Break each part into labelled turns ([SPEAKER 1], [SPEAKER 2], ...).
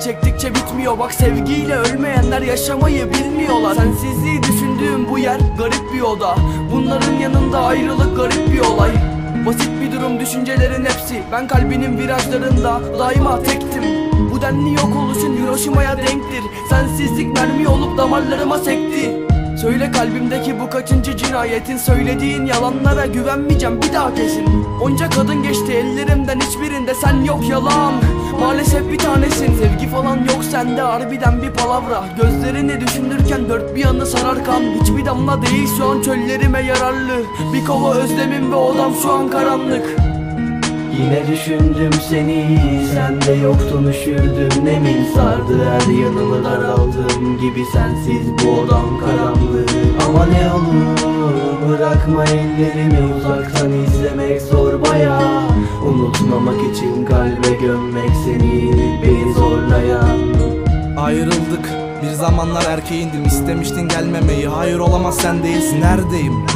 [SPEAKER 1] çektikçe bitmiyor. Bak sevgiyle ölmeyenler yaşamayı bilmiyorlar. Sensizliği düşündüğüm bu yer garip bir oda. Bunların yanında ayrılık garip bir olay. Basit bir durum düşüncelerin hepsi. Ben kalbinin virajlarında daima tektim. Bu denli yok oluşun Hiroşima'ya denktir. Sensizlik mermi olup damarlarıma sekti Söyle kalbimdeki bu kaçıncı cinayetin? Söylediğin yalanlara güvenmeyeceğim bir daha kesin. Onca kadın geçti ellerimden hiçbirinde sen yok yalan. Maalesef bir tanesin Sevgi falan yok sende. Harbiden bir palavra Gözlerini düşünürken dört bir yanı sarar kan. Hiçbir damla değil şu an çöllerime yararlı. Bir kova özlemim ve odam şu an karanlık.
[SPEAKER 2] Yine düşündüm seni Sen de yoktun üşürdüm Nemin sardı her yanımı daraldım gibi Sensiz bu odam karanlık Ama ne olur bırakma ellerimi Uzaktan izlemek zor baya. Unutmamak için kalbe gömmek seni Beni zorlayan.
[SPEAKER 3] Ayrıldık bir zamanlar erkeğindim. İstemiştin gelmemeyi. Hayır olamaz sen değilsin. Neredeyim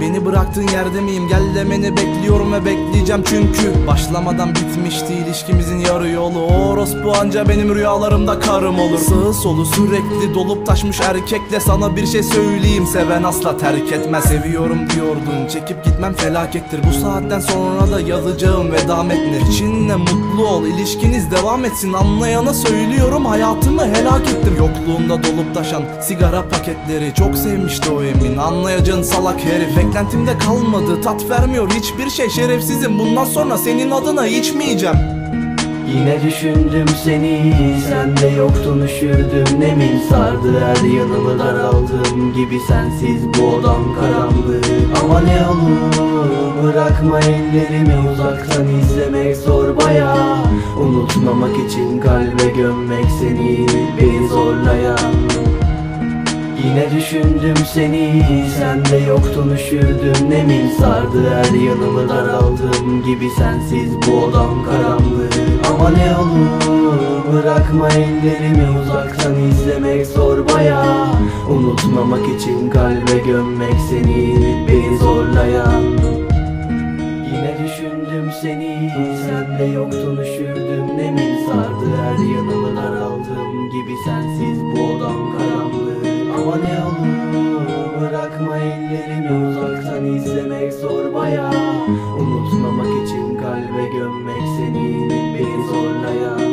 [SPEAKER 3] Beni bıraktığın yerde miyim? Gel demeni bekliyorum ve bekleyeceğim çünkü. Başlamadan bitmişti ilişkimizin yarı yolu. O orospu anca benim rüyalarımda karım olur. Sağı solu sürekli dolup taşmış erkekle sana bir şey söyleyeyim. Seven asla terk etmez. Seviyorum diyordun. Çekip gitmem felakettir. Bu saatten sonra da yazacağım veda metni. İçinle mutlu ol. İlişkiniz devam etsin. Anlayana söylüyorum. Hayatımı helak ettim. Yokluğunda dolup taşan sigara paketleri. Çok sevmişti o emin. Anlayacağın salak herif Beklentimde kalmadı. Tat vermiyor hiçbir şey. Şerefsizim. Bundan sonra senin adına içmeyeceğim.
[SPEAKER 2] Yine düşündüm seni Sen de yoktun üşürdüm. Nemin sardı her yanımı daraldım. Gibi Sensiz bu odam karanlık. Ama ne olur bırakma ellerimi Uzaktan izlemek zor baya. Unutmamak için kalbe gömmek seni Beni zorlayan Yine düşündüm seni Sen de yoktun üşürdüm. Nemin sardı her yanımı daraldım gibi Sensiz bu odam karanlık. Ama ne olur bırakma ellerimi Uzaktan izlemek zor baya. Unutmamak için kalbe gömmek seni Beni zorlayan. Yine düşündüm seni Sen de yoktun üşürdüm. Nemin sardı her yanımı daraldım gibi Sensiz bu odam karanlık ama ne olur bırakma ellerimi uzaktan izlemek zor baya Unutmamak için kalbe gömmek seni bir zorlayan.